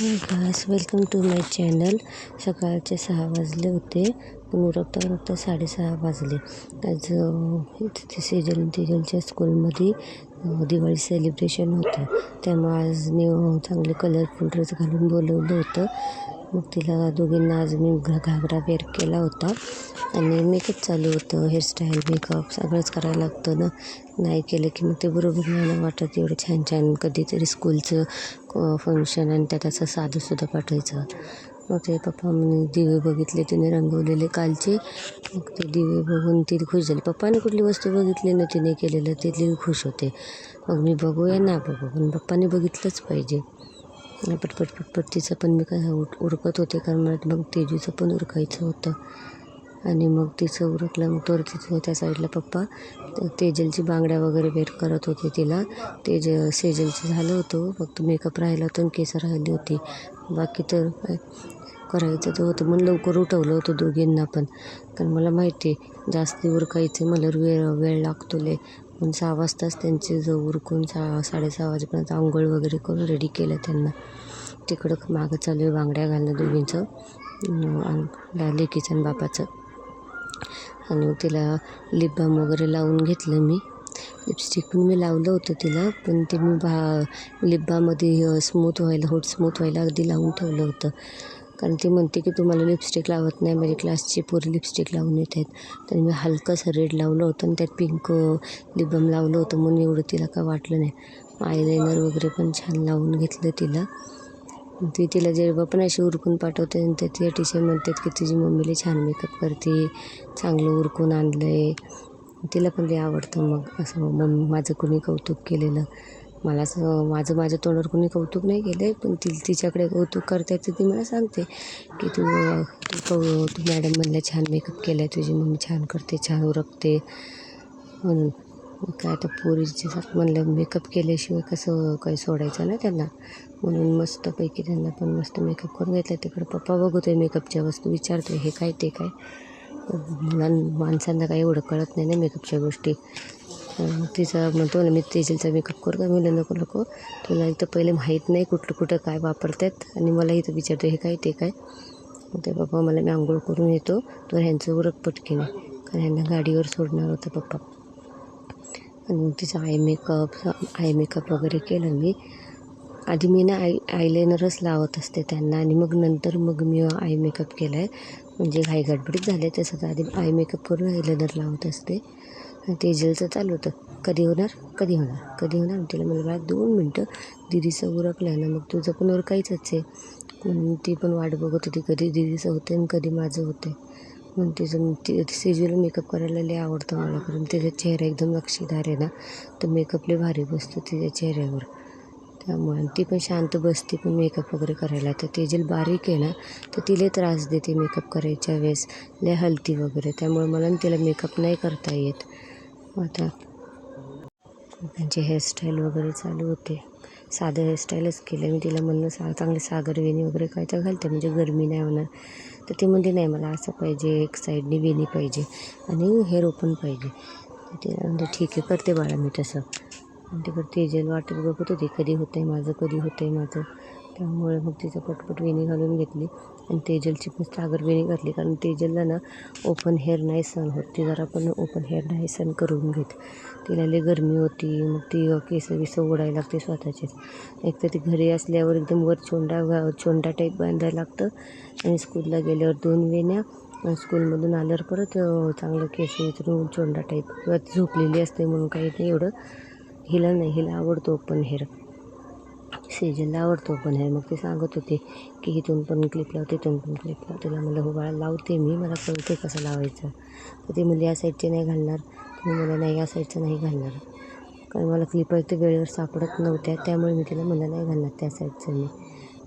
Bus welcome to my channel सकाळचे सहा वाजले होते. पण उरकता उरकता साडेसहा वाजले. आज तिथे सेजल तेजलच्या स्कूलमध्ये दिवाळी सेलिब्रेशन होतं. त्यामुळे आज मी चांगले कलरफुल ड्रेस घालून बोलवलं होतं. मग तिला दोघींना आज मी घ घागरा वेअर केला होता. आणि मेकअप चालू होतं हेअरस्टाईल मेकअप सगळंच करायला लागतं ना. नाही केलं की मग ते बरोबर नाही ना वाटत. एवढं छान छान कधीतरी स्कूलचं फंक्शन आणि त्यात असं साधंसुद्धा पाठवायचं. मग ते पप्पा म्हणे दिवे बघितले तिने रंगवलेले कालचे. मग ते दिवे बघून ती खुश झाली. पप्पाने कुठली वस्तू बघितली ना तिने केलेलं तिथली खुश होते. मग मी बघूया ना बघू. पण पप्पाने बघितलंच पाहिजे. पटपट पटपट तिचं पण मी काय उर उरकत होते कारण मला मग तेजूचं पण उरकायचं होतं. आणि मग तिचं उरकलं मग तर तिचं त्या साईडला पप्पा तेजलची बांगड्या वगैरे भेट करत होते तिला. तेज सेजलचं झालं होतं. फक्त मेकअप राहिला होतं आणि केस राहिली होती. बाकी तर काय करायचं तर होतं. म्हणून लवकर उठवलं होतं दोघींना पण. कारण मला माहिती आहे जास्त उरकायचे मला वेळ वेळ लागतो लय पण सहा वाजताच त्यांचे जो उरकून सहा साडेसहा वाजेपर्यंत आंघोळ वगैरे करून रेडी केलं त्यांना. तिकडं मागं चालू आहे बांगड्या घालणं दोघींचं आणि लेकीचं आणि बापाचं. आणि मग तिला लिप बाम वगैरे लावून घेतलं मी. लिपस्टिक पण मी लावलं होतं तिला पण ते मी बा लिप स्मूथ व्हायला होट स्मूथ व्हायला अगदी लावून ठेवलं होतं. कारण ती म्हणते की तुम्हाला लिपस्टिक लावत नाही माझी क्लासची पोरी लिपस्टिक लावून येत आहेत. तर मी हलकंसं रेड लावलं होतं आणि त्यात पिंक लिबम लावलं होतं म्हणून एवढं तिला काय वाटलं नाही. आयलायनर वगैरे पण छान लावून घेतलं तिला. ती तिला जेव्हा पण अशी उरकून पाठवते आणि ते ती टीचर म्हणतात की तुझी मम्मीला छान मेकअप करते चांगलं उरकून आणलं आहे तिला पण ते आवडतं मग असं मग माझं कोणी कौतुक केलेलं. मला असं माझं माझ्या तोंडावर कोणी कौतुक नाही केलं आहे पण ती तिच्याकडे कौतुक करते तर ती मला सांगते की तू तू कौ तू मॅडम म्हणलं छान मेकअप केलं आहे तुझी मम्मी छान करते छान उरकते म्हणून काय आता पोरीच्या साथ म्हणलं मेकअप केल्याशिवाय कसं काही सोडायचं ना त्यांना? म्हणून मस्तपैकी त्यांना पण मस्त मेकअप करून घेतला तिकडं पप्पा बघतोय मेकअपच्या वस्तू विचारतो हे काय ते काय? मुलां माणसांना काही एवढं कळत नाही ना मेकअपच्या गोष्टी. तिचा म्हणतो ना मी तेजलचा मेकअप करू का? म्हणलं नको नको तुला इथं पहिले माहीत नाही कुठलं कुठं काय वापरतात आणि मला इथं विचारतो हे काय ते काय? ते पप्पा मला मी आंघोळ करून येतो तर ह्यांचं उरक पटकीने कारण ह्यांना गाडीवर सोडणार होतं पप्पा. आणि मग आय मेकअप आय मेकअप वगैरे केलं मी. आधी मी ना आय आयलायनरच लावत असते त्यांना आणि मग नंतर मग मी आय मेकअप केला आहे म्हणजे घाईगडबडीत झाले तसंच आधी आय मेकअप करून आयलायनर लावत असते. आणि तेजलचं चालू होतं. कधी होणार? कधी होणार? कधी होणार? तिला मला बाळा दोन मिनटं. दिदीचं उरकलं ना मग तुझं पण उरकायचंच आहे. म्हणून ती पण वाट बघत होती कधी दिदीचं होते आणि कधी माझं होते म्हणून तिचं ती मेकअप करायला लय आवडतं मला कारण तिचा चेहरा एकदम नक्षीदार आहे ना. तर मेकअप लय भारी बसतो तिच्या चेहऱ्यावर. त्यामुळे आणि ती पण शांत बसते पण मेकअप वगैरे करायला. तर तेजल बारीक आहे ना तर तिला त्रास देते मेकअप करायच्या वेळेस. लय हलती वगैरे. त्यामुळे मला तिला मेकअप नाही करता येत. आता त्यांचे हेअरस्टाईल वगैरे चालू होते. साधं हेअरस्टाईलच केलं. मी तिला म्हणलं सा चांगले सागर वेणी वगैरे काय तर घालते. म्हणजे गरमी नाही होणार. तर ती म्हणते नाही मला असं पाहिजे. एक साईडने वेणी पाहिजे आणि हेअर ओपन पाहिजे. ते तिला म्हणजे ठीक आहे करते बाळा मी तसं. आणि करते जे वाटत बघत होती. कधी होतं आहे माझं कधी होतं आहे माझं. त्यामुळे मग तिचं पटपट वेणी घालून घेतली. आणि तेजलची पण सागर वेणी घातली. कारण तेजलला ना ओपन हेअर नाही सहन होत. ती जरा पण ओपन हेअर नाही सहन करून घेत. तिला लई गरमी होती. मग ती केस विस ओढायला लागते स्वतःचेच. एक तर ती घरी असल्यावर एकदम वर चोंडा चोंडा टाईप बांधायला लागतं. आणि स्कूलला गेल्यावर दोन वेण्या. आणि स्कूलमधून आल्यावर परत चांगलं केस विचारून चोंडा टाईप किंवा झोपलेली असते म्हणून काही नाही एवढं. हिला नाही. हिला आवडतो ओपन हेअर सेजलला आवडतो पण हे मग ते सांगत होते की इथून पण क्लिप लावते तिथून पण क्लिप लावते तिला म्हणलं हो बाळा लावते मी. मला कळते कसं लावायचं? तर ती म्हणजे या साईडचे नाही घालणार. तुम्ही मला नाही या साईडचं नाही घालणार. कारण मला क्लिप ते वेळेवर सापडत नव्हत्या. त्यामुळे मी तिला मला नाही घालणार त्या साईडचं मी.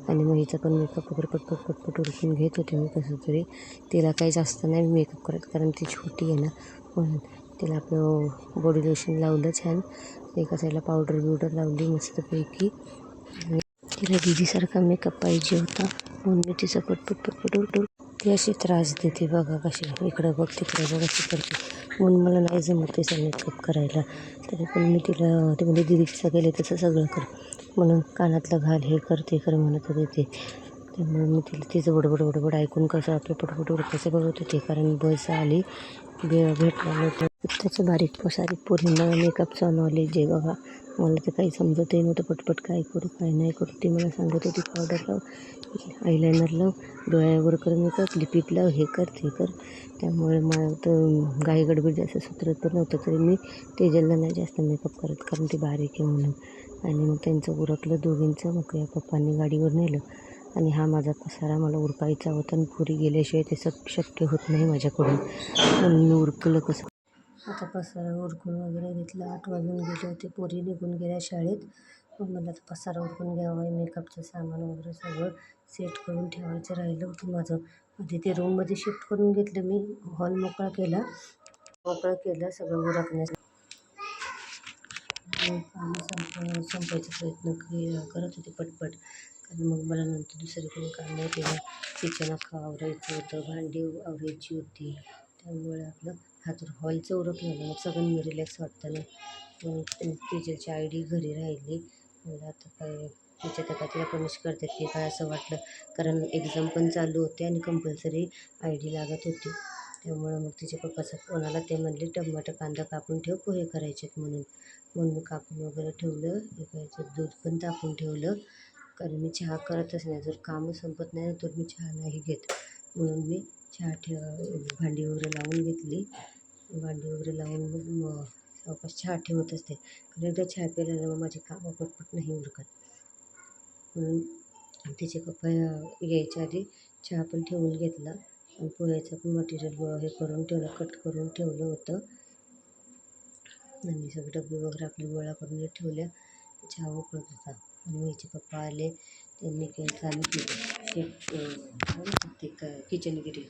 आणि मग हिचा पण मेकअप वगैरे पटपट पटपट उडकून घेत होते मी कसं तरी तिला काही जास्त नाही मेकअप करत कारण ती छोटी आहे ना. म्हणून तिला आपलं बॉडी लोशन लावलं छान. एका साईडला पावडर बिवडर लावली मस्तपैकी. तिला दीदीसारखा मेकअप पाहिजे होता. म्हणून मी तिचं पटपट पटपट उठून ती अशी त्रास देते बघा कशी. इकडं बघ तिकडं बघा अशी करते. म्हणून मला नाही जमत तिचा मेकअप करायला. तरी पण मी तिला ते म्हणजे दिदी कसं केलं तसं सगळं कर. म्हणून कानातलं घाल हे कर ते कर म्हणत होते ते. त्यामुळे मी तिला तिचं बडबड बडबड ऐकून कसं आपलं पटपट कसं बघत होते. कारण बस आली वेळ भेटला नव्हतं. त्याचं बारीक सारीक पूर्ण मेकअपचं नॉलेज आहे बघा. मला तर काही समजतही नव्हतं पटपट काय करू काय नाही करू. ती मला सांगत होती पावडर लाव आयलायनर लाव डोळ्यावर कर मेकअप लिपिप लाव हे कर ते कर. त्यामुळे मला तर गाई गडबड जास्त सुचरत पण नव्हतं तरी मी तेजलला नाही जास्त मेकअप करत कारण ती बारीक आहे म्हणून. आणि मग त्यांचं उरकलं दोघींचं मग या पप्पांनी गाडीवर नेलं. आणि हा माझा पसारा मला उरकायचा होता आणि पुरी गेल्याशिवाय ते सग शक्य होत नाही माझ्याकडून. मी उरकलं कसं आता पसारा उरकून वगैरे घेतला. आठ वाजून गेले होते. पोरी निघून गेल्या शाळेत. मग मला आता पसारा उरकून घ्यावा मेकअपचं सामान वगैरे सगळं सेट करून ठेवायचं राहिलं होतं माझं. आधी ते रूममध्ये शिफ्ट करून घेतलं मी. हॉल मोकळा केला. मोकळा केला सगळं उरकण्यासाठी कामं संप संपायचा प्रयत्न के करत होते पटपट. कारण मग मला नंतर दुसरीकडे काम नाही किचन अख्खं आवरायचं होतं. भांडी आवरायची होती. त्यामुळे आपलं हा तर हॉलचं उरक ना मग सगळं रिलॅक्स वाटतं ना मग टीचरची आय डी घरी राहिली. मला आता काय टीचर तर काय तिला पनिश करतात की काय असं वाटलं. कारण एक्झाम पण चालू होते आणि कंपल्सरी आय डी लागत होती. त्यामुळं मग तिच्या पप्पाचं फोन आला ते म्हणले टमाटर कांदा कापून ठेव पोहे करायचे आहेत म्हणून. म्हणून मी कापून वगैरे ठेवलं. एकाचं दूध पण तापून ठेवलं. कारण मी चहा करतच नाही. जर कामं संपत नाही तर मी चहा नाही घेत. म्हणून मी चहा ठेव भांडी वगैरे लावून घेतली. भांडी वगैरे लावून मग मग चहा ठेवत असते. कारण एकदा चहा प्यायला मग माझी कामं पटपट नाही उरकत म्हणून तिचे पप्पा यायच्या आधी चहा पण ठेवून घेतला. आणि पोह्याचं पण मटेरियल हे करून ठेवलं कट करून ठेवलं होतं. आणि सगळे डबे वगैरे आपले गोळा करून ठेवल्या चहा उकळत होता. आणि हिचे पप्पा आले. त्यांनी काही चालू केलं. प्रत्येक ते क किचनगिरी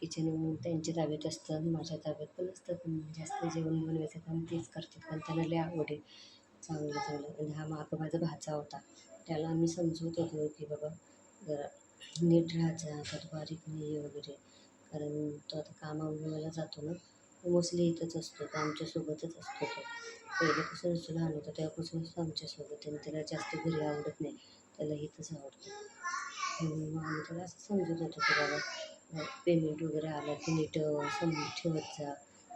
किचन त्यांच्या ताब्यात असतं माझ्या ताब्यात पण असतं पण जास्त जेवण बनवायचं काम तेच करतात पण त्यांना लई आवड आहे. चांगलं चांगलं. आणि हा मागं माझा भाचा होता. त्याला आम्ही समजवत होतो की बाबा जरा नीट राहायचा का बारीक नाही आहे वगैरे. कारण तो आता कामाला जातो ना. मोस्टली इथंच असतो तो आमच्यासोबतच असतो तो. पहिल्यापासूनच लहान होता तेव्हापासूनच आमच्यासोबत आणि त्याला जास्त घरी आवडत नाही. त्याला इथंच आवडतं. मग आम्ही तुला असं समजत होतो की बाबा पेमेंट वगैरे आलं की नीट समजून ठेवत जा.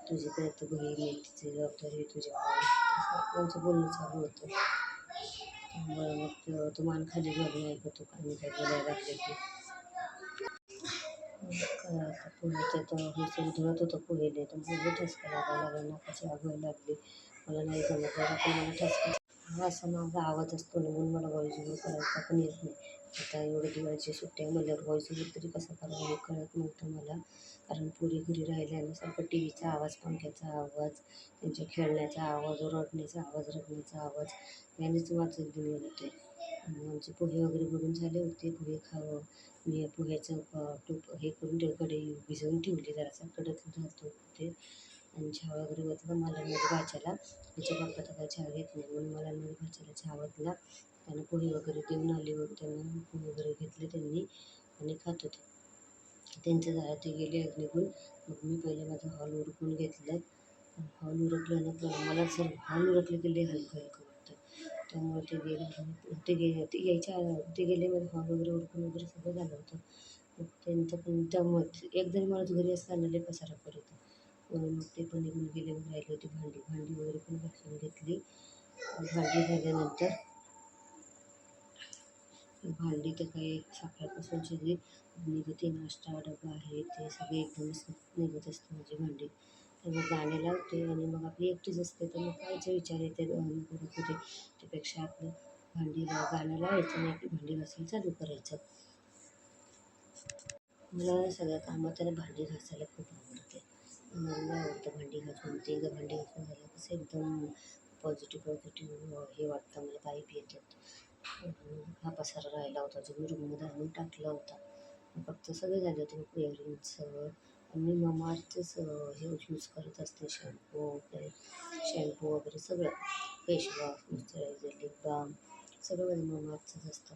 तुझीपर्यंत बहीण आहे तिची जबाबदारी तुझ्या असं आमचं बोलणं चालू होतं. त्यामुळे मग तो मान खाली घालून ऐकतो आणि काय बोलायला लागले की. आता पोहेचं तर हे धुळत होतं पोहेले तर पोहे ठसका लागायला लागला नाकाची आग लागली. मला नाही जमत जरा पण मला ठसका. हा असा माझा आवाज असतो ना म्हणून मला व्हॉईस करायचा पण येत नाही. आता एवढं दिवाळीची सुट्ट्या म्हणल्यावर व्हॉईस ओव्हर तरी कसा करावा हे कळत नव्हतं मला. कारण पोरी घरी राहिल्यानं सारखं टी व्हीचा आवाज पंख्याचा आवाज त्यांच्या खेळण्याचा आवाज ओरडण्याचा आवाज रडण्याचा आवाज यानेच वाचत गेले होते. आमचे पोहे वगैरे बनून झाले होते. पोहे खावं मी पोह्याचं टोप हे करून कडे भिजवून ठेवली जरासा कडक राहतो ते. आणि चहा वगैरे ओतला मला माझ्या भाच्याला. त्याच्या बाप्पा तर काय चहा घेत नाही म्हणून मला माझ्या भाच्याला चहा ओतला त्यांना पोहे वगैरे देऊन आले होते. त्यांना पोहे वगैरे घेतले त्यांनी आणि खात होते. त्यांचं झालं ते गेले निघून मग मी पहिले माझं हॉल उरकून घेतलं. हॉल उरकल्यानंतर मला सर हॉल उरकलं की लई हलकं हलकं वाटतं. त्यामुळे ते गेले ते गे ते यायच्या ते गेले माझं हॉल वगैरे उरकून वगैरे सगळं झालं होतं. मग त्यांचं पण त्यामुळे एक जरी माणूस घरी असताना लय पसारा करत म्हणून मग ते पण निघून गेले मग राहिली होती भांडी. भांडी वगैरे पण घासून घेतली. भांडी झाल्यानंतर भांडी तर काही सकाळपासूनची जे निघते नाश्ता डबा आहे ते सगळे एकदमच निघत असते माझी भांडी. त्यामुळे गाणे लावते आणि मग आपली एकटीच असते तर मग कायचे विचार येते. कुठे कुठे त्यापेक्षा आपलं भांडी गाणं लावायचं आणि आपली भांडी घासायला चालू करायचं. मला सगळ्या कामात भांडी घासायला खूप आवडते. मला आवडतं भांडी घासून. ते एकदा भांडी घासून झालं कसं एकदम पॉझिटिव्ह पॉझिटिव्ह हे वाटतं. मला पाईप येतात. हा पसारा राहिला होता जो मी रूममध्ये आणून टाकला होता. फक्त सगळे झाले होते इयरिंगचं मी ममार्थच हे यूज करत असते शॅम्पू वगैरे. शॅम्पू वगैरे सगळं. फेशवॉश मॉइश्चरायझर लिप बाम सगळं म्हणजे माझं ममाअर्थचंच असतं.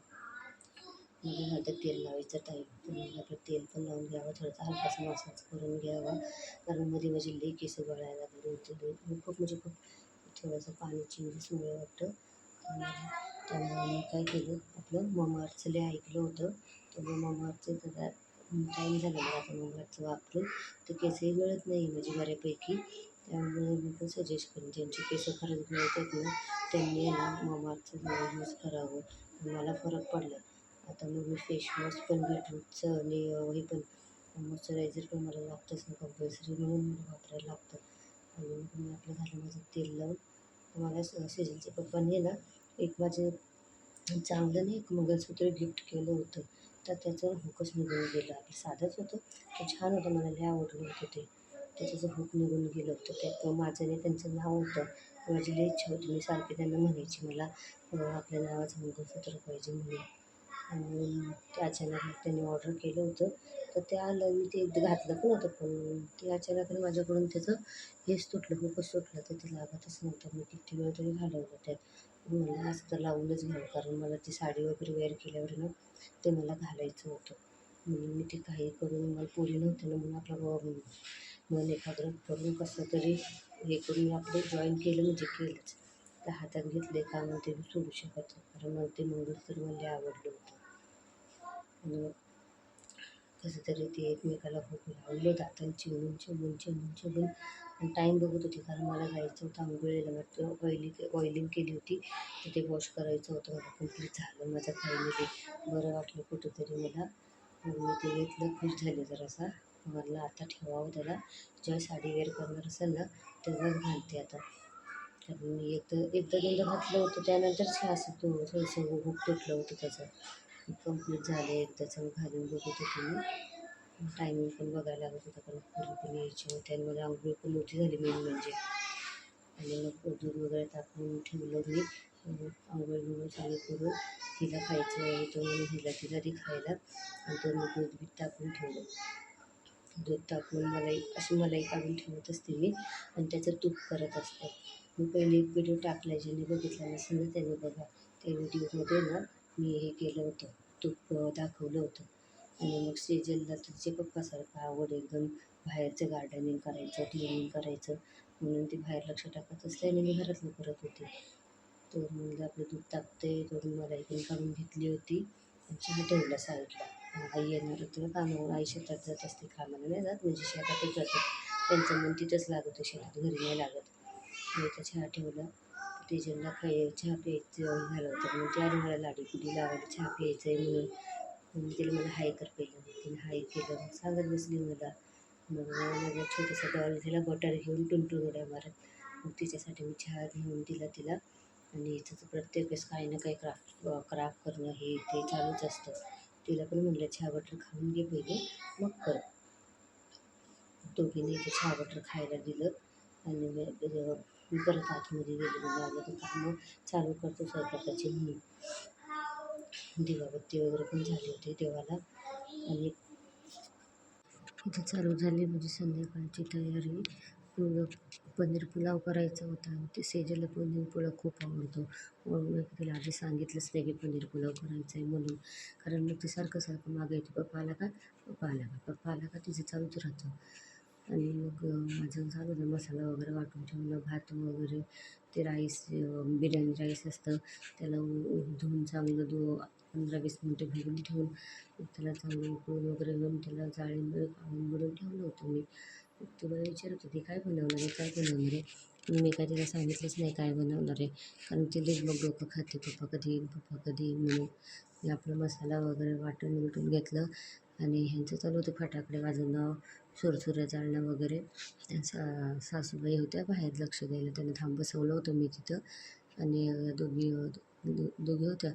म्हणजे नंतर तेल लावायचं टाईम तर आपलं तेल पण लावून घ्यावं थोडासा हलकासा मसाज करून घ्यावा. कारण मध्ये माझे लई केस गळायला लागले होते. खूप म्हणजे खूप थोडंसं पाणी चेंजेसमुळे वाटतं. त्यामुळे मी काय केलं आपलं ममाअर्थचं लय ऐकलं होतं. त्यामुळे ममाअर्थचं जरा टाईम झालं मला आता ममाअर्थचं वापरून. तर केसही गळत नाही म्हणजे बऱ्यापैकी. त्यामुळे मी पण सजेस्ट करेन ज्यांची केस खरंच गळत आहेत ना त्यांनी ना ममाअर्थचं यूज करावं. मला फरक पडला. आता मग मी फेशवॉश पण बीटरूटचं आणि हे पण मॉइश्चरायझर पण मला लागतंच ना कंपल्सरी म्हणून मला वापरायला लागतं. आणि मी आपलं झालं माझं तेल लावून मला सीजनचे पप्पांनी ना एक माझे चांगलं नाही एक मंगळसूत्र गिफ्ट केलं होतं. तर त्याचं हुकच निघून गेलं. आपलं साधंच होतं. ते छान होतं. मला लय आवडलं होतं ते. त्याचं हुक निघून गेलं होतं. त्यात माझं नाही त्यांचं नाव होतं. माझी लई इच्छा होती. मी सारखी त्यांना म्हणायची मला आपल्या नावाचं मंगळसूत्र पाहिजे म्हणून. आणि ते अचानक त्यांनी ऑर्डर केलं होतं. तर ते आलं. मी ते एकदा घातलं पण होतं. पण ते अचानक माझ्याकडून त्याचं हेच तुटलं. हुकच सुटलं तर ते लागतच नव्हतं. मी किती वेळ तरी घालवलं त्यात. म्हणलं आज तर लावूनच घ्यावं कारण मला ती साडी वगैरे वेअर केल्यावर ना ते मला घालायचं होतं. म्हणून मी ते काही करून मला पुरी नव्हते ना म्हणून आपलं मन एकाग्र करून कसं तरी हे करून मी आपलं जॉईन केलं म्हणजे केलंच. त्या हातात घेतले का मग ते मी सोडू शकत कारण मला ते मंगळसूत्र मला लय आवडलं होतं. आणि कसं तरी ते एकमेकाला खूप लावलं दातांनी चिमून चिमून चिमून चिमून टाईम बघत होती. कारण मला जायचं होतं आंघोळीला. वाटतं ऑइली ऑइलिंग केली होती. तर ते वॉश करायचं होतं. मला कंप्लीट झालं. माझं फायनली बरं वाटलं कुठंतरी मला. मग मी ते घेतलं. खुश झाले जरासा. मला आता ठेवावं त्याला. जेव्हा साडी वेअर करणार असेल ना तेव्हाच घालते आता. कारण मी एकदा एकदा दोनदा घातलं होतं. त्यानंतर हे असं तो थोडंसं हुक तुटलं होतं त्याचं. कंप्लीट झालं एकदाचं घालून बघत होते मी. टायमिंग पण बघायला लागत होता कारण पुरी पण यायची होती आणि मला आंघोळ पण मोठी झाली मेन म्हणजे. आणि मग दूध वगैरे टाकून ठेवलं मी. आंघोळ बिघोळ चालू करून तिला खायचं आहे तो म्हणून हिला तिला ते खायला आणि तो मी दूध बीत टाकून ठेवलं. दूध टाकून मलाई अशी मलाई काढून ठेवत असते मी आणि त्याचं तूप करत असते. मी पहिले एक व्हिडिओ टाकला ज्याने बघितला नसेल ना त्याने बघा. त्या व्हिडिओमध्ये ना मी हे केलं होतं तूप दाखवलं होतं. आणि मग सीजनला तिचे पप्पासारखं आवड एकदम बाहेरचं गार्डनिंग करायचं क्लिनिंग करायचं म्हणून ती बाहेर लक्ष टाकत असल्याने मी घरातलं करत होते. तर म्हणलं आपलं दूध तापते करून मला इकडून काढून घेतली होती आणि चहा ठेवला साईडला. आई येणार होतं कामावर आई शेतात जात असते कामाला नाही जात म्हणजे शेतातच जाते. त्यांचं मन तिथंच लागत शेतात घरी नाही लागत. मी तर चहा ठेवला. तेजलला खाय चहा प्यायचं झालं होतं मग ते आधी मला लाडी कुडी लावायला चहा प्यायचं आहे म्हणून मग तिला मला हाय कर पहिलं. तिने हाय केलं. मग सांगत बसली मला. मग माझा छोटासा डॉल तिला बटर घेऊन टुनटुन उड्या मारत मग तिच्यासाठी मी चहा घेऊन दिला तिला. आणि तिचं प्रत्येक वेळेस काही ना काही क्राफ्ट क्राफ्ट करणं हे ते चालूच असतं. तिला पण म्हणलं चहा बटर खाऊन घे पहिले. मग कर. दोघींनी इथे चहा बटर खायला दिलं. आणि मी परत आतमध्ये गेले. म्हणजे आलं तर कामं चालू करतो स्वयंपाकाची म्हणून. दिवाबत्ती वगैरे पण झाली होती देवाला. आणि इथे चालू झाली म्हणजे संध्याकाळची तयारी. पूर्ण पनीर पुलाव करायचा होता आणि ते सेजेला पनीर पुलाव खूप आवडतो. म्हणून मी तिला आधी सांगितलंच नाही की पनीर पुलाव करायचा आहे म्हणून. कारण मग ते सारखं सारखं मागायची पप्पा आला का? पप्पा आला का? पप्पा आला का? तिचं चालूच राहतं. आणि मग माझं झालं होतं मसाला वगैरे वाटून ठेवलं भात वगैरे. ते राईस बिर्याणी राईस असतं. त्याला धुवून चांगलं धु पंधरा वीस मिनटं भिजून ठेवून त्याला चांगलं उकळून वगैरे घेऊन त्याला जाळीमध्ये काढून बुडून ठेवलं होतं मी. ते मला विचारत होती काय बनवणार आहे? काय बनवणार आहे? मी काय तिला सांगितलंच नाही काय बनवणार आहे. कारण ती लेच मग डोकं खाते पप्पा कधी येईल पप्पा कधी येईल म्हणून. मी आपला मसाला वगैरे वाटून उलटून घेतलं आणि ह्यांचं चालू होतं फटाकडे वाजवणं सुरसुऱ्या जाळणं वगैरे. सा सासूबाई होत्या बाहेर लक्ष द्यायला त्यांना थांब बसवलं होतं मी तिथं. आणि दोघी दोघी होत्या.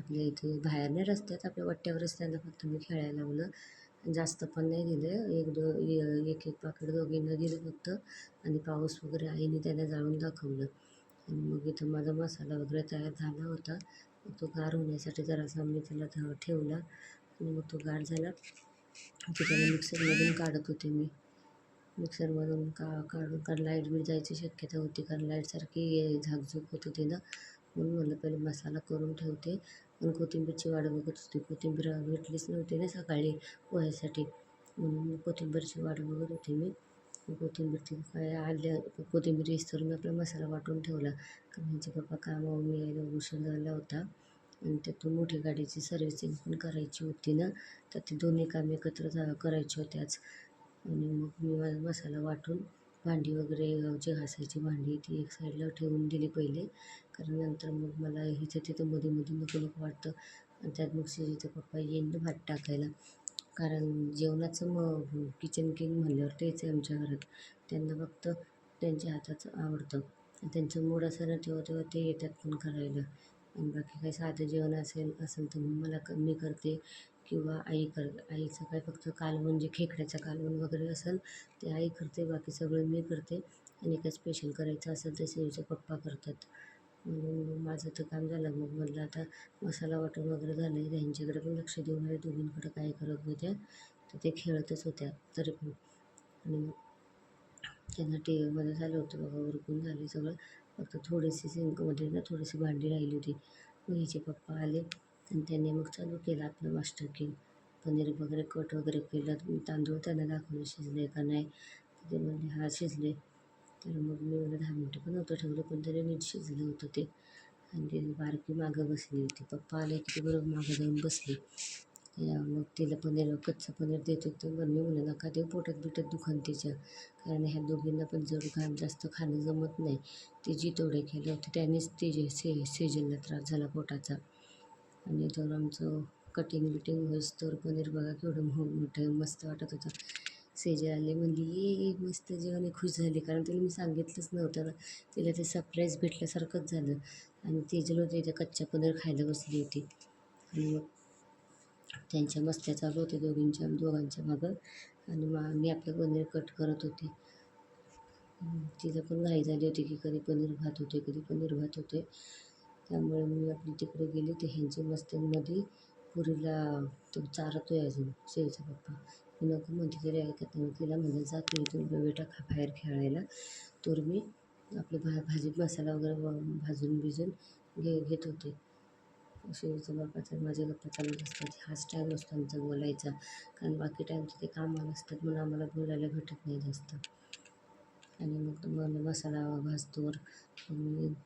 आपल्या इथे बाहेर नाही रस्त्यात आपल्या वट्ट्यावरच त्यांना फक्त मी खेळायला लावलं. जास्त पण नाही दिलं. एक दो एक एक पाकिट दोघींना दिलं फक्त आणि पाऊस वगैरे आईने त्याला जाळून दाखवलं. आणि मग इथं माझा मसाला वगैरे तयार झाला होता. मग तो गार होण्यासाठी जरासा मी त्याला ठेवला. आणि मग तो गार झाला. की त्याला मिक्सरमधून काढत होते मी. मिक्सरमधून का काढून कारण लाइट बिल जायची शक्यता होती. कारण लाईटसारखी झाकझूक होत होती ना. म्हणून म्हटलं पहिले मसाला करून ठेवते. आणि कोथिंबीरची वाट बघत होती. कोथिंबीर भेटलीच नव्हती ना सकाळी पोह्यासाठी. म्हणून कोथिंबीरची वाट बघत होती मी. कोथिंबीर ती काय आल्या कोथिंबीर इस्तर मी आपला मसाला वाटून ठेवला. कारण ह्यांचे पप्पा मी यायला उशीर झाला होता. आणि त्यातून मोठी गाडीची सर्व्हिसिंग पण करायची होती ना. तर ती दोन्ही कामे एकत्र जा करायची होत्याच आणि मग मी माझा मसाला वाटून भांडी वगैरे जे घासायची भांडी ती एक साईडला ठेवून दिली पहिले. कारण नंतर मग मला हिचं तिथं मध्ये मध्ये नको नको वाटतं. आणि त्यात मग श्रीजीचा पप्पा येईन ना भात टाकायला. कारण जेवणाचं मग किचन किंग म्हणल्यावर तेच आहे आमच्या घरात. त्यांना फक्त त्यांच्या हाताचं आवडतं. आणि त्यांचं मूड असं ना तेव्हा तेव्हा ते येतात पण करायला. आणि बाकी काही साधं जेवण असेल असेल तर मग मला क मी करते. किंवा आई कर आईचं काय फक्त कालवण जे म्हणजे खेकड्याचं कालवण वगैरे असेल ते आई करते बाकी सगळं मी करते. आणि काय स्पेशल करायचं असेल तर श्रीचे पप्पा करतात. म्हणून मग माझं तर काम झालं. मग म्हटलं आता मसाला वाटण वगैरे झालं आहे त्यांच्याकडे पण लक्ष देऊन आहे दोघींकडे काय करत होत्या तर ते खेळतच होत्या. तरी पण. आणि मग त्यांना टी व्हीमध्ये झालं होतं बघा उरकून झाले सगळं. फक्त थोडीशी सिंकमध्ये ना थोडीशी भांडी राहिली होती. मग हिचे पप्पा आले. आणि त्यांनी मग चालू केलं आपलं मास्टर किंग पनीर वगैरे कट वगैरे केलं. तांदूळ त्यांना दाखवले शिजले का नाही. ते म्हणले हा शिजले. तर मग मी मला दहा मिनटं पण नव्हतं ठेवलं पण तरी नीट शिजलं होतं ते. आणि ते बारकी मागं बसली होती. पप्पा आले की ती बरोबर मागं जाऊन बसली. मग तिला पनीर कच्चं पनीर देत होतं. मग मी म्हणलं नका देऊ पोटात बिटात दुखान तिच्या. कारण ह्या दोघींना पण जड खाण जास्त खाणं जमत नाही. ते जी तोडे केलं होते त्यानेच ते जे से सेजलला त्रास झाला पोटाचा. आणि तर आमचं कटिंग बिटिंग होईस तर पनीर बघा केवढं मोठं मस्त वाटत होतं. सेजल आली म्हणली ये मस्त जेवण आहे खुश झाली. कारण तिला मी सांगितलंच नव्हतं ना. तिला ते सरप्राईज भेटल्यासारखंच झालं. आणि तेजल होते ते कच्च्या पनीर खायला बसली होती. आणि मग त्यांच्या मस्त्या चालू होत्या दोघींच्या दोघांच्या मागं. आणि मग मी आपलं पनीर कट करत होते. तिला पण घाई झाली होती की कधी पनीर भात होते कधी पनीर भात होते त्यामुळे मी आपली तिकडे गेली. ते ह्यांच्या मस्त्यांमध्ये पुरीला तो चारतो आहे अजून शेळीचा पप्पा. मी नको म्हणते तरी ऐकत नाही तिला म्हणलं जा तू इथून बेटा खा बाहेर खेळायला. तर मी आपलं भा भाजीत मसाला वगैरे भाजून भिजून घे घेत होते. शेळीचा बापाचा माझ्या गप्पा चालूच असतात. हाच टाईम असतो आमचा बोलायचा. कारण बाकी टाईमचं ते कामाला असतात म्हणून आम्हाला बोलायला भेटत नाही जास्त. आणि मग मन मसाला भाजतोवर.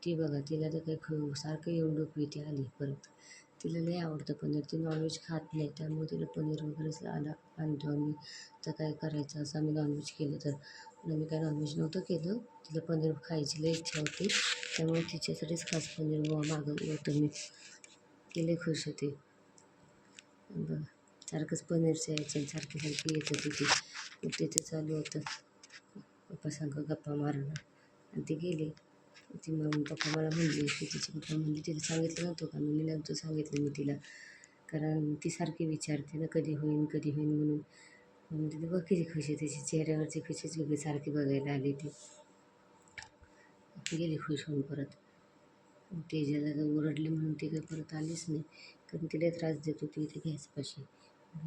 ती बघा तिला तर काही खाऊ सारखं येऊन डोकवी ती आली परत. तिला लई आवडतं पनीर. ती नॉनव्हेज खात नाही त्यामुळे तिला पनीर वगैरेच आला आणतो आम्ही. तर काय करायचं? असं आम्ही नॉनव्हेज केलं तर. पण आम्ही काय नॉनव्हेज नव्हतं केलं. तिला पनीर खायची लई इच्छा होती. त्यामुळे तिच्यासाठीच खास पनीर मागवलं होतं मी. ती लई खुश होती. बघा सारखंच पनीरच्या यायचं सारखी सारखी येत होती ती. मग तिथे चालू होतं. पप्पा सांग गप्पा मारणं. आणि ती गेली. ती मग पप्पा मला म्हणली की तिचे पप्पा म्हणले तिला सांगितलं नव्हतं का? मी नव्हतं सांगितलं मी तिला. कारण ती सारखी विचारते ना कधी होईन कधी होईन म्हणून. म्हणजे तिथे बघ किती खुशी तिची चेहऱ्यावरची खुशीच वेगळी सारखी बघायला आली ती. गेली खुश होऊन परत. ते ज्याला ओरडली म्हणून ती काही परत आलीच नाही. कारण तिला त्रास देत होती इथे गॅसपाशी.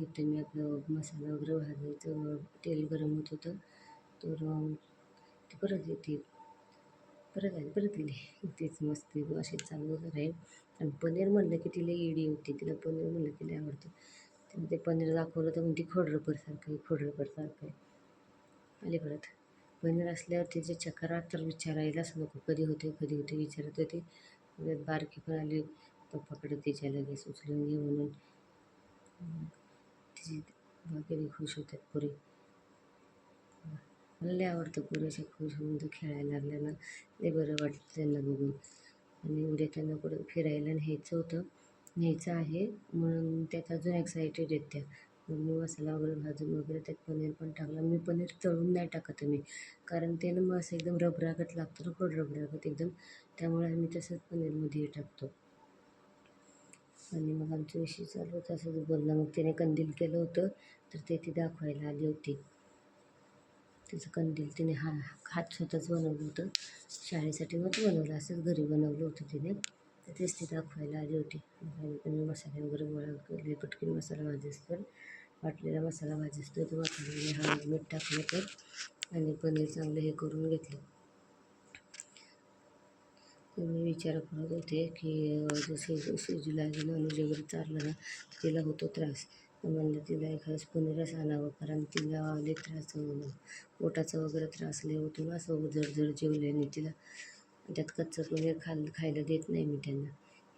इथं मी आपलं मसाला वगैरे भाजायचं तेल गरम होत होतं. तर ती परत येते. परत आली परत गेली. तीच मस्ती अशी चालू राहील आणि पनीर म्हणलं की तिला इडी होती. तिला पनीर म्हणलं की लई आवडतं. तिला ते पनीर दाखवलं तर म्हणते खोडरपरसारखं आहे खोडरपरसारखं आहे. आली परत. पनीर असल्यावर तिचे चक्रात तर विचारायलाच नको. कधी होते कधी होते विचारत होते. बारकी पण आली. पप्पाकडे तिच्या लगेच उचलून घे म्हणून. तिची बाकी खुश होतात पुरी. मला लई आवडतं पुरेशा खुश होऊन तर खेळायला लागल्या ना. लई बरं वाटतं त्यांना बघून. आणि उद्या त्यांना कुठं फिरायला न्यायचं होतं. न्यायचं आहे. म्हणून त्यात अजून एक्सायटेड आहेत त्या. मग मी मसाला वगैरे भाजून वगैरे त्यात पनीर पण टाकलं. मी पनीर तळून नाही टाकत मी. कारण ते ना मग असं एकदम रबरागत लागतं ना गोड रबरागत एकदम. त्यामुळे आम्ही तसंच पनीरमध्ये टाकतो. आणि मग आमच्या विषयी चालू होतं. असंच बोलणं मग तिने कंदील केलं होतं. तर ते ती दाखवायला आली होती. तिचं कंदील तिने हा हात स्वतःच बनवलं होतं. शाळेसाठी मग बनवलं असंच घरी बनवलं होतं तिने. तर तेच ती दाखवायला आली होती. मी मसाले वगैरे गोळा केले पटकन मसाला भाजीस्तोवर वाटलेला मसाला भाजीस्तोवर तो वाटलेले हा मीठ टाकलं तर आणि पनीर चांगलं हे करून घेतलं. मी विचार करत होते की जसे शिजूला नॉनव्हेज वगैरे चाललं ना तिला होतो त्रास. म्हणलं तिला एखादं पनीरच आणावं कारण तिला लई त्रास पोटाचा वगैरे त्रास लई होतो ना असं जड जड जेवल्याने तिला. त्यात कच्चं पनीर खाल खायला देत नाही मी त्यांना.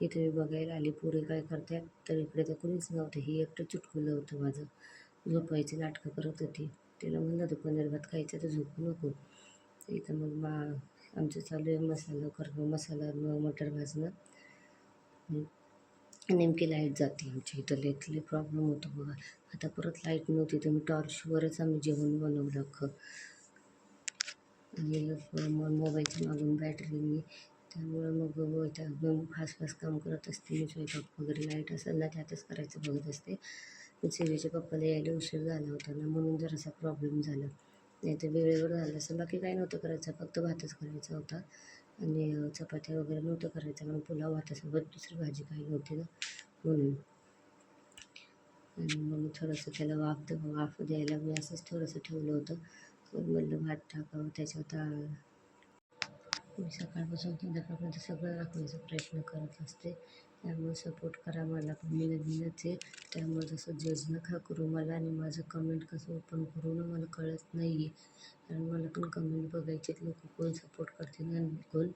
हे तुम्ही बघायला आली पोरी काय करतात? तर इकडे तर कोणीच नव्हतं हे एकटं चुटकुलं होतं माझं. झोपायची नाटकं करत होती. तिला म्हणलं होतं पनीर भात खायचं तर झोपू नको. इथं मग मा आमचं चालू आहे मसाला करणं मसाला मटर भाजणं. नेमकी लाइट जाते आमच्या इथं. लईत लई प्रॉब्लेम होतो बघा. आता परत लाइट नव्हती तर मी टॉर्चवरच आम्ही जेवण बनवलं अख्खं. आणि मग मोबाईलच्या मागून बॅटरीने त्यामुळं मग त्या मग फास्ट फास्ट काम करत असते. मी स्वयंपाक वगैरे लाइट असेल ना त्यातच करायचं बघत असते. पण सिरीच्या पप्पाला यायला उशीर झाला होता ना म्हणून जरासा प्रॉब्लेम झाला. नाही तर वेळेवर झालं असं. बाकी काही नव्हतं करायचं फक्त भातच करायचा होता. आणि चपात्या वगैरे नव्हतं करायचं. म्हणून पुलाव भातासोबत दुसरी भाजी काही नव्हती ना म्हणून. आणि मग थोडंसं त्याला वाफ द वाफ द्यायला मी असंच थोडंसं ठेवलं होतं. मग म्हणलं भात टाकावं. त्याच्यात मी सकाळपासून संध्याकाळपर्यंत सगळं दाखवायचा प्रयत्न करत असते. त्यामुळे सपोर्ट करा मला. पण मी नवीनच आहे त्यामुळे जसं जज नका करू मला आणि माझं कमेंट कसं ओपन करू ना मला कळत नाही आहे कारण मला पण कमेंट बघायचे लोक कोण सपोर्ट करतील आणि कोण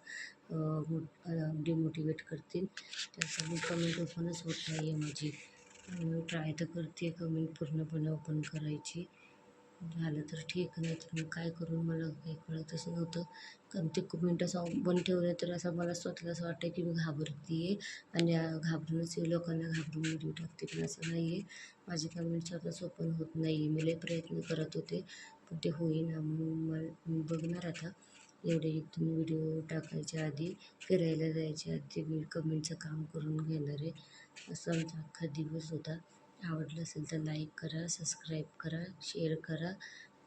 डिमोटिवेट करतील. त्यासाठी कमेंट ओपनच होत नाही आहे माझी. त्यामुळे ट्राय तर करते कमेंट पूर्णपणे ओपन करायची. झालं तर ठीक नाही तर मग काय करू मला काही कळतच नव्हतं. कारण ते कमेंट असं बंद ठेवलं तर असं मला स्वतःला असं वाटतं की मी घाबरते आहे आणि घाबरूनच लोकांना घाबरून व्हिडिओ टाकते पण असं नाही आहे माझे कमेंट स्वतःच ओपन होत नाही आहे मी लई प्रयत्न करत होते पण ते होईना म्हणून मला मी बघणार आता. एवढे इथून व्हिडिओ टाकायच्या आधी फिरायला जायच्या आधी मी कमेंटचं काम करून घेणार आहे. असं आमचा अख्खा दिवस होता. आवडलं असेल तर लाईक करा सबस्क्राईब करा शेअर करा.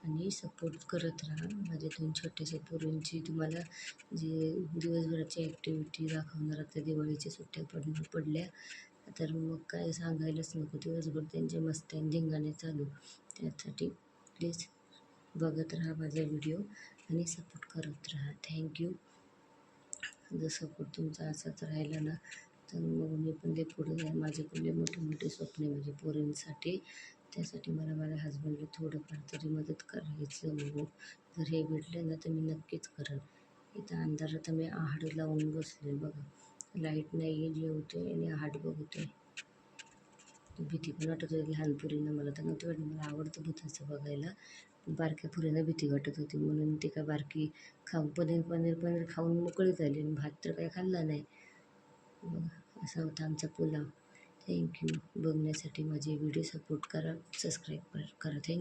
आणि सपोर्ट करत राहा. माझ्यातून दोन छोटेसे पोरींची तुम्हाला जे दिवसभराची ॲक्टिव्हिटी दाखवणार आता दिवाळीच्या सुट्ट्या पड पडल्या तर मग काय सांगायलाच नको. दिवसभर त्यांच्या मस्त्या आणि धिंगाणे चालू. त्यासाठी प्लीज बघत राहा माझा व्हिडिओ आणि सपोर्ट करत राहा. थँक्यू जर सपोर्ट तुमचा असाच राहिला ना तर मग मी पण ते पुढे माझे पण मोठे मोठे स्वप्न आहे माझ्या पोरींसाठी. त्यासाठी मला माझ्या हजबंडला थोडंफार तरी मदत करायचं म्हणून. जर हे भेटलं ना तर मी नक्कीच करेन. इथं अंधारात मी आहाड लावून बसले बघा. लाइट नाही आहे जेवते आणि आहाड बघते भीती पण वाटत होती लहान मला तर नव्हती वाटत. मला आवडतं भूताचं बघायला. बारक्या पुरीनं भीती वाटत होती. म्हणून ती काय बारकी खाऊ पनीर पनीर पनीर खाऊन मोकळी झाली आणि भात तर काय खाल्ला नाही. बघा असा होता आमचा पुलाव. Thank you. बघण्यासाठी माझे व्हिडिओ सपोर्ट करा सबस्क्राईब करा थँक्यू